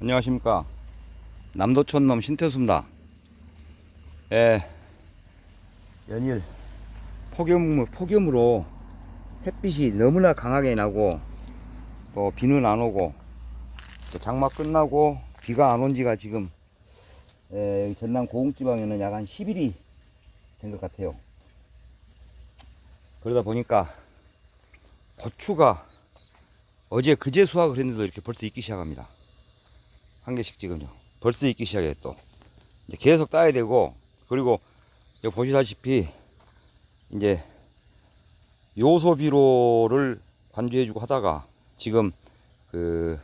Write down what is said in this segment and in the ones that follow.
안녕하십니까. 남도촌놈 신태수입니다. 예, 연일 폭염, 폭염으로 햇빛이 너무나 강하게 나고 또 비는 안 오고 또 장마 끝나고 비가 안 온 지가 지금 예, 전남 고흥지방에는 약 한 10일이 된 것 같아요. 그러다 보니까 고추가 어제 그제 수확을 했는데도 이렇게 벌써 익기 시작합니다 한 개씩 지금요. 벌써 익기 시작해 또. 이제 계속 따야 되고 그리고 여기 보시다시피 이제 요소비료를 관주해주고 하다가 지금 그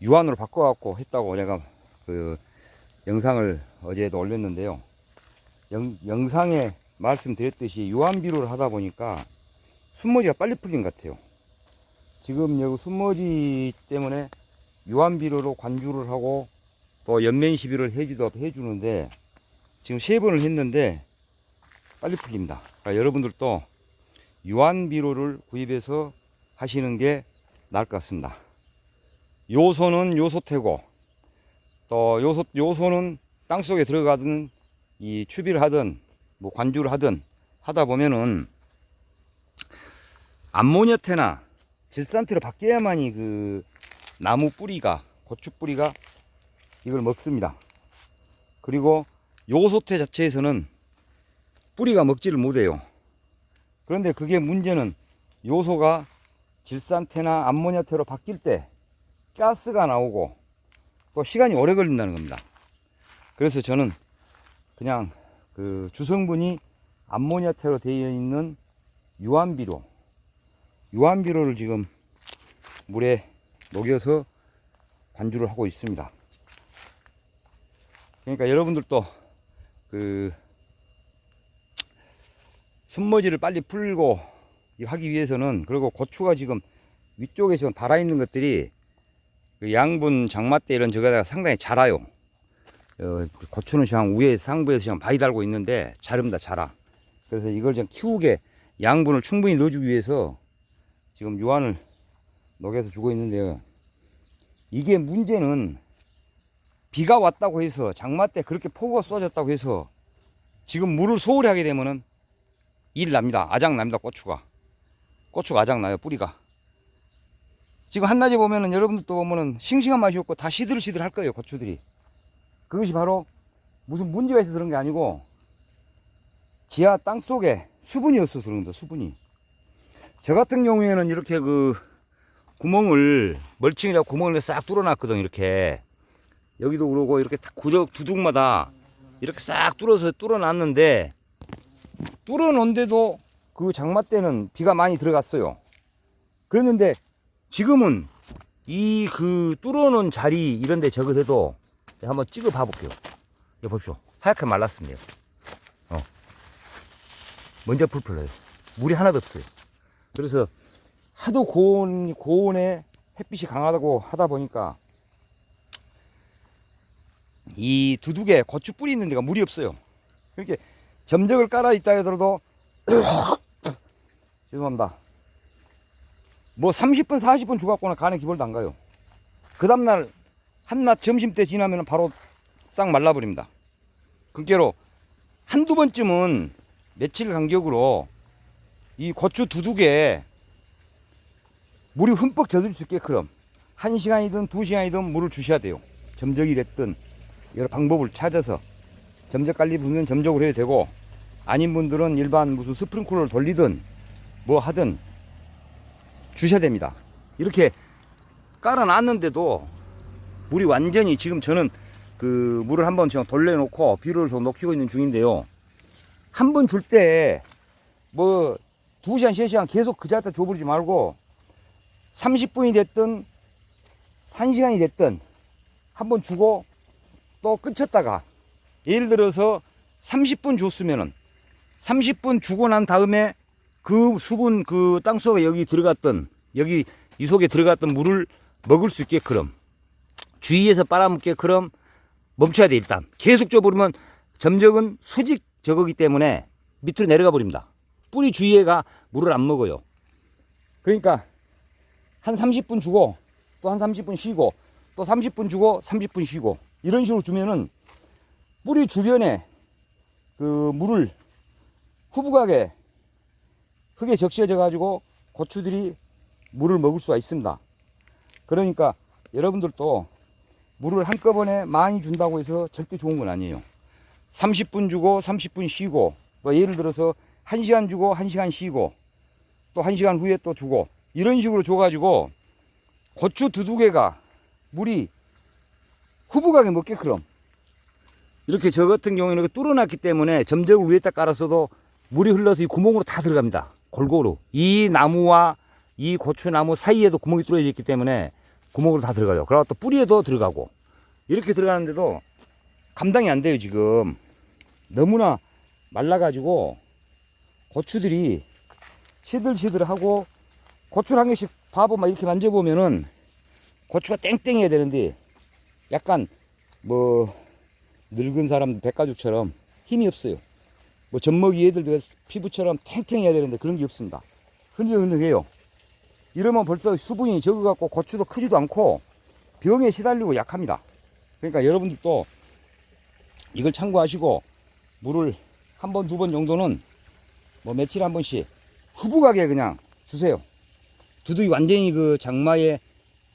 유한으로 바꿔갖고 했다고 내가 그 영상을 어제도 올렸는데요. 영, 영상에 말씀드렸듯이 유한비료를 하다 보니까 순머지가 빨리 풀린 것 같아요. 지금 여기 순머지 때문에 유한비료로 관주를 하고 또 연면 시비를 해주도 해주는데 지금 세 번을 했는데 빨리 풀립니다. 그러니까 여러분들도 유한비료를 구입해서 하시는 게 나을 것 같습니다. 요소는 요소태고 또 요소 요소는 땅 속에 들어가든 이 추비를 하든 뭐 관주를 하든 하다 보면은 암모니아테나 질산테로 바뀌어야만이 그 나무 뿌리가 고추 뿌리가 이걸 먹습니다. 그리고 요소태 자체에서는 뿌리가 먹지를 못해요. 그런데 그게 문제는 요소가 질산태나 암모니아태로 바뀔 때 가스가 나오고 또 시간이 오래 걸린다는 겁니다. 그래서 저는 그냥 그 주성분이 암모니아태로 되어 있는 유한비료, 유한비료를 지금 물에 녹여서 관주를 하고 있습니다. 그러니까 여러분들도 그 순머지를 빨리 풀고 하기 위해서는 그리고 고추가 지금 위쪽에 지금 달아 있는 것들이 그 양분 때 이런 저거다가 상당히 자라요. 어, 고추는 지금 위에 상부에서 지금 많이 달고 있는데 자릅니다 자라. 그래서 이걸 좀 키우게 양분을 충분히 넣어주기 위해서 지금 유한을 녹여서 주고 있는데요. 이게 문제는 비가 왔다고 해서 장마 때 그렇게 폭우가 쏟아졌다고 해서 지금 물을 소홀히 하게 되면은 일 납니다. 아작 납니다. 고추가. 고추가 아작 나요. 뿌리가. 지금 한낮에 보면은 여러분들도 보면은 싱싱한 맛이 없고 다 시들시들 할 거예요. 고추들이. 그것이 바로 무슨 문제가 있어서 그런 게 아니고 지하 땅 속에 수분이 없어서 그런 겁니다. 수분이. 저 같은 경우에는 이렇게 그 구멍을 멀칭이라고 구멍을 싹 뚫어놨거든 이렇게 여기도 그러고 이렇게 다 구덕 두둑마다 이렇게 싹 뚫어서 뚫어놨는데 뚫어놓은데도 그 장마 때는 비가 많이 들어갔어요. 그랬는데 지금은 이 그 뚫어놓은 자리 이런데 적어도 한번 찍어 봐 볼게요. 여기 보십시오. 하얗게 말랐습니다. 어. 먼저 풀풀어요. 물이 하나도 없어요. 그래서 하도 고온, 고온에 햇빛이 강하다고 하다 보니까 이 두둑에 고추 뿌리 있는 데가 물이 없어요. 이렇게 점적을 깔아 있다 하더라도 죄송합니다. 뭐 30분, 40분 주갖고는 간에 기벌도 안 가요. 그 다음날 한낮 점심 때 지나면 바로 싹 말라버립니다. 그게로 한두 번쯤은 며칠 간격으로 이 고추 두둑에 물이 흠뻑 젖을 수 있게끔 한 시간이든 두 시간이든 물을 주셔야 돼요. 점적이 됐든 여러 방법을 찾아서 점적 관리 분은 점적으로 해도 되고 아닌 분들은 일반 무슨 스프링클러를 돌리든 뭐 하든 주셔야 됩니다. 이렇게 깔아놨는데도 물이 완전히 지금 저는 그 물을 한번 지금 돌려놓고 비료를 좀 녹이고 있는 중인데요. 한 번 줄 때 뭐 두 시간, 세 시간 계속 그 자리에 줘버리지 말고 30분이 됐든 1시간이 됐든 한 번 주고 또 끝쳤다가 예를 들어서 30분 줬으면은 30분 주고 난 다음에 그 수분 그 땅속에 여기 들어갔던 여기 이 속에 들어갔던 물을 먹을 수 있게끔 주위에서 빨아먹게끔 멈춰야 돼 일단. 계속 줘버리면 점적은 수직 저거기 때문에 밑으로 내려가 버립니다. 뿌리 주위에가 물을 안 먹어요. 그러니까 한 30분 주고 또 한 30분 쉬고 또 30분 주고 30분 쉬고 이런 식으로 주면은 뿌리 주변에 그 물을 후부각에 흙에 적셔져 가지고 고추들이 물을 먹을 수가 있습니다. 그러니까 여러분들도 물을 한꺼번에 많이 준다고 해서 절대 좋은 건 아니에요. 30분 주고 30분 쉬고 또 예를 들어서 1시간 주고 1시간 쉬고 또 1시간 후에 또 주고 이런 식으로 줘가지고 고추 두두 개가 물이 후부각에 먹게끔 이렇게 저 같은 경우에는 뚫어놨기 때문에 점적을 위에다 깔았어도 물이 흘러서 이 구멍으로 다 들어갑니다. 골고루. 이 나무와 이 고추나무 사이에도 구멍이 뚫어져 있기 때문에 구멍으로 다 들어가요. 그리고 또 뿌리에도 들어가고 이렇게 들어가는데도 감당이 안 돼요 지금 너무나 말라가지고 고추들이 시들시들하고 고추를 한 개씩 봐보면 이렇게 만져보면은 고추가 땡땡해야 되는데 약간 뭐 늙은 사람 백가죽처럼 힘이 없어요. 뭐 젖먹이 애들 그 피부처럼 탱탱해야 되는데 그런 게 없습니다. 흔들흔들해요. 이러면 벌써 수분이 적어갖고 고추도 크지도 않고 병에 시달리고 약합니다. 그러니까 여러분들도 이걸 참고하시고 물을 한 번, 두 번 정도는 뭐 며칠 한 번씩 후부하게 그냥 주세요. 두둑이 완전히 그 장마에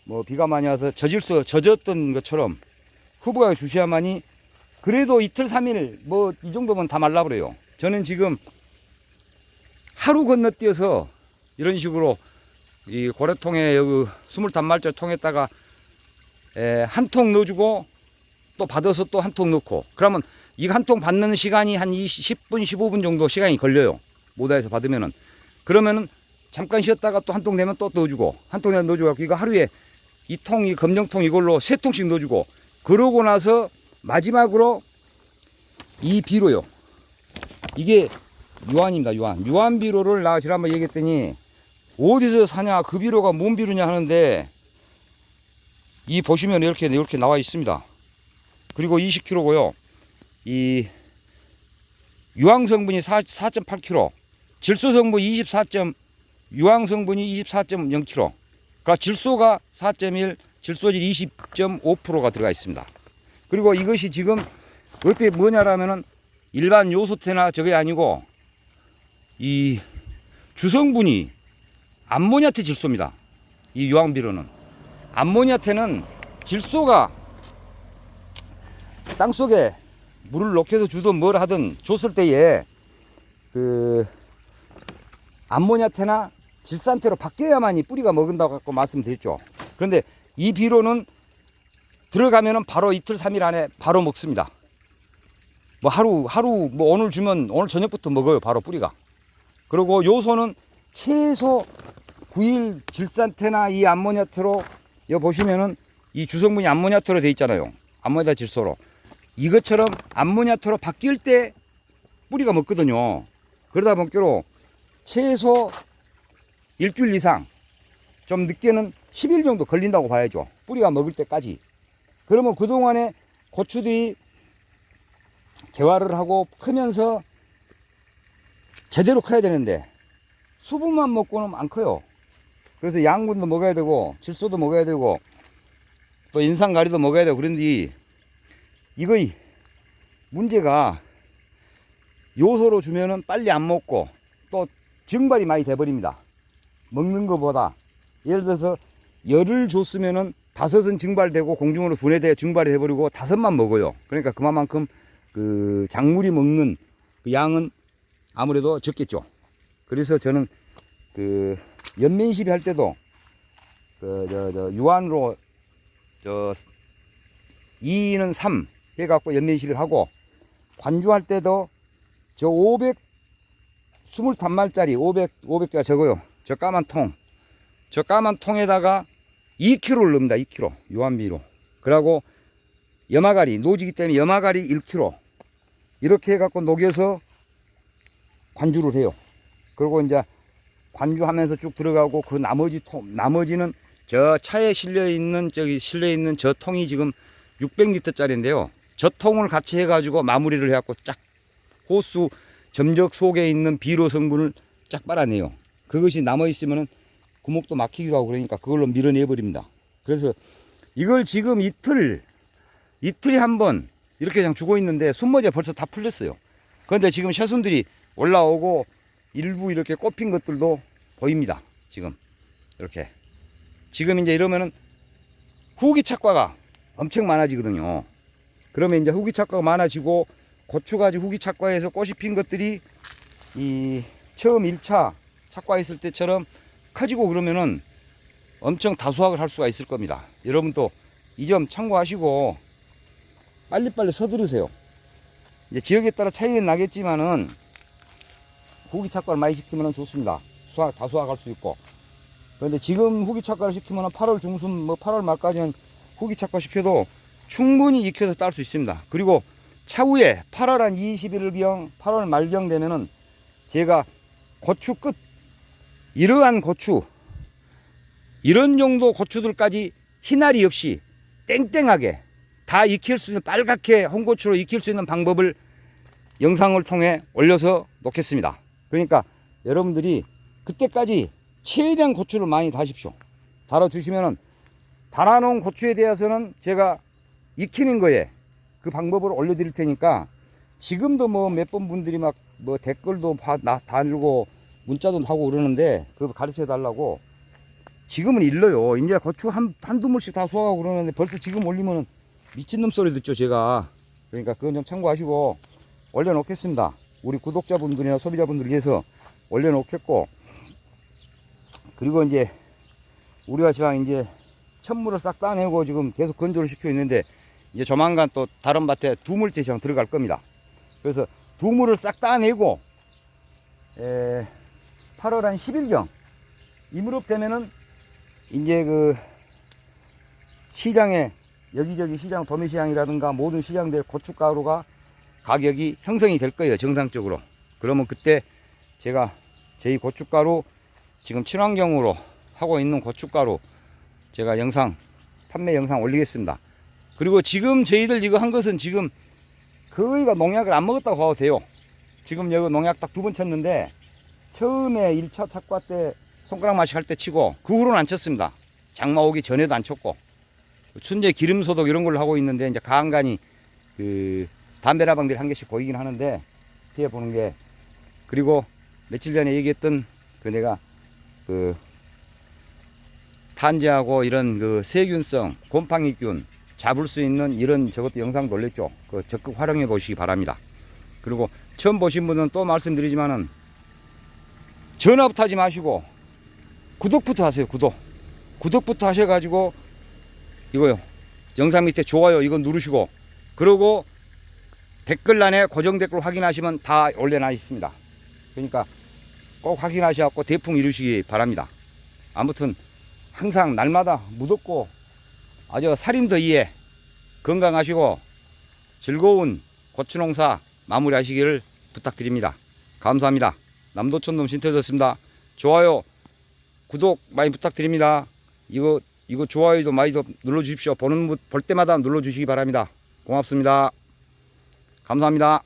뭐 비가 많이 와서 젖을 수, 젖었던 것처럼 후부하게 주셔야만이 그래도 이틀, 삼일 뭐 이 정도면 다 말라버려요. 저는 지금 하루 건너뛰어서 이런 식으로 이 고래통에 여기 25말짜리 통에다가 한 통 넣어주고 또 받아서 또 한 통 넣고 그러면 이 한 통 받는 시간이 한 20, 10분 15분 정도 시간이 걸려요 모다에서 받으면은 그러면은 잠깐 쉬었다가 또 한통 되면 또 넣어주고 한 통에 넣어주고 이거 하루에 이 통 이 검정통 이걸로 세 통씩 넣어주고 그러고 나서 마지막으로 이 비료요 이게 유한입니다 유한 유한 비료를 나 지난번 얘기했더니 어디서 사냐 그 비료가 뭔 비료냐 하는데 이 보시면 이렇게 이렇게 나와 있습니다 그리고 20kg고요. 이 유황 성분이 4.8kg, 질소 성분 24. 유황 성분이 24.0kg. 그러니까 질소가 4.1, 질소질 20.5%가 들어가 있습니다. 그리고 이것이 지금 어떻게 뭐냐라면은 일반 요소태나 저게 아니고 이 주성분이 암모니아태 질소입니다. 이 유황비료는 암모니아태는 질소가 땅 속에 물을 녹여서 주든 뭘 하든 줬을 때에 그 암모니아태나 질산태로 바뀌어야만이 뿌리가 먹은다고 말씀드렸죠. 그런데 이 비료는 들어가면은 바로 이틀 삼일 안에 바로 먹습니다. 뭐 하루 하루 뭐 오늘 주면 오늘 저녁부터 먹어요. 바로 뿌리가. 그리고 요소는 최소 9일 질산태나 이 암모니아태로 여기 보시면은 이 주성분이 암모니아태로 돼 있잖아요. 암모니아 질소로. 이것처럼 암모니아토로 바뀔 때 뿌리가 먹거든요. 그러다 보니까 최소 일주일 이상 좀 늦게는 10일 정도 걸린다고 봐야죠. 뿌리가 먹을 때까지. 그러면 그동안에 고추들이 개화를 하고 크면서 제대로 커야 되는데 수분만 먹고는 안 커요. 그래서 양분도 먹어야 되고 질소도 먹어야 되고 또 인상가리도 먹어야 되고 그런데 이거 문제가 요소로 주면은 빨리 안 먹고 또 증발이 많이 돼버립니다. 먹는 것보다 예를 들어서 열을 줬으면은 다섯은 증발되고 공중으로 분해돼 증발이 돼버리고 다섯만 먹어요. 그러니까 그만큼 그 작물이 먹는 그 양은 아무래도 적겠죠. 그래서 저는 그 연면시비 할 때도 그 저 저 유한으로 저 2는 3 해갖고 연면시비를 하고 관주할 때도 저 500, 23말짜리 500, 500개가 적어요. 저 까만 통. 저 까만 통에다가 2kg를 넣습니다. 2kg. 유한비로. 그러고 염화가리, 노지기 때문에 염화가리 1kg. 이렇게 해갖고 녹여서 관주를 해요. 그리고 이제 관주하면서 쭉 들어가고 그 나머지 통, 나머지는 저 차에 실려 있는 저기 실려 있는 저 통이 지금 600리터 짜리인데요. 저 통을 같이 해가지고 마무리를 해갖고 쫙 호수 점적 속에 있는 비료 성분을 쫙 빨아내요. 그것이 남아 있으면은 구멍도 막히기도 하고 그러니까 그걸로 밀어내 버립니다. 그래서 이걸 지금 이틀, 이틀에 한 번 이렇게 그냥 주고 있는데 순머지가 벌써 다 풀렸어요. 그런데 지금 새순들이 올라오고 일부 이렇게 꽃핀 것들도 보입니다. 지금 이렇게 지금 이제 이러면은 후기 착과가 엄청 많아지거든요. 그러면 이제 후기 착과가 많아지고 고추가지 후기 착과에서 꽃이 핀 것들이 이 처음 1차 착과했을 때처럼 커지고 그러면은 엄청 다수확을 할 수가 있을 겁니다. 여러분도 이 점 참고하시고 빨리빨리 서두르세요. 이제 지역에 따라 차이는 나겠지만은 후기 착과를 많이 시키면 좋습니다. 수확, 다수확 할 수 있고. 그런데 지금 후기 착과를 시키면 8월 중순, 뭐 8월 말까지는 후기 착과 시켜도 충분히 익혀서 딸 수 있습니다. 그리고 차후에 8월 한 21일경, 8월 말경 되면은 제가 고추 끝, 이러한 고추, 이런 정도 고추들까지 희날이 없이 땡땡하게 다 익힐 수 있는 빨갛게 홍고추로 익힐 수 있는 방법을 영상을 통해 올려서 놓겠습니다. 그러니까 여러분들이 그때까지 최대한 고추를 많이 다십시오. 달아주시면은 달아놓은 고추에 대해서는 제가 익히는 거에 그 방법을 올려드릴 테니까 지금도 뭐 몇 번 분들이 막 뭐 댓글도 바- 나- 달고 문자도 하고 그러는데 그거 가르쳐 달라고 지금은 일러요. 이제 고추 한, 한두 물씩 다 수확하고 그러는데 벌써 지금 올리면은 미친놈 소리 듣죠, 제가. 그러니까 그건 좀 참고하시고 올려놓겠습니다. 우리 구독자분들이나 소비자분들 위해서 올려놓겠고 그리고 이제 우리가 지금 이제 천물을 싹 따내고 지금 계속 건조를 시키고 있는데 이제 조만간 또 다른 밭에 두물째 시장 들어갈 겁니다. 그래서 두물을 싹 따내고 에, 8월 한 10일경. 이 무렵 되면은 이제 그 시장에 여기저기 시장 도매시장이라든가 모든 시장들 고춧가루가 가격이 형성이 될 거예요 정상적으로. 그러면 그때 제가 저희 고춧가루 지금 친환경으로 하고 있는 고춧가루 제가 영상 판매 영상 올리겠습니다. 그리고 지금 저희들 이거 한 것은 지금 거의가 농약을 안 먹었다고 봐도 돼요. 지금 여기 농약 딱 두 번 쳤는데 처음에 1차 착과 때 손가락 맛이 할때 치고 그 후로는 안 쳤습니다. 장마 오기 전에도 안 쳤고 순제 기름 소독 이런 걸로 하고 있는데 이제 간간히 그 담배 라방들이 한 개씩 보이긴 하는데 피해 보는 게 그리고 며칠 전에 얘기했던 그 내가 그 탄저하고 이런 그 세균성 곰팡이균 잡을 수 있는 이런 저것도 영상도 올렸죠. 그 적극 활용해 보시기 바랍니다. 그리고 처음 보신 분은 또 말씀드리지만은 전화부터 하지 마시고 구독부터 하세요 구독. 구독부터 하셔가지고 이거요. 영상 밑에 좋아요 이거 누르시고 그리고 댓글란에 고정 댓글 확인하시면 다 올려놔 있습니다. 그러니까 꼭 확인하셔갖고 대풍 이루시기 바랍니다. 아무튼 항상 날마다 무덥고 아주 살인 더위에 건강하시고 즐거운 고추농사 마무리하시기를 부탁드립니다. 감사합니다 남도촌놈 신태였습니다. 좋아요, 구독 많이 부탁드립니다. 이거 이거 좋아요도 많이 더 눌러주십시오. 보는 분- 볼 때마다 눌러주시기 바랍니다. 고맙습니다. 감사합니다.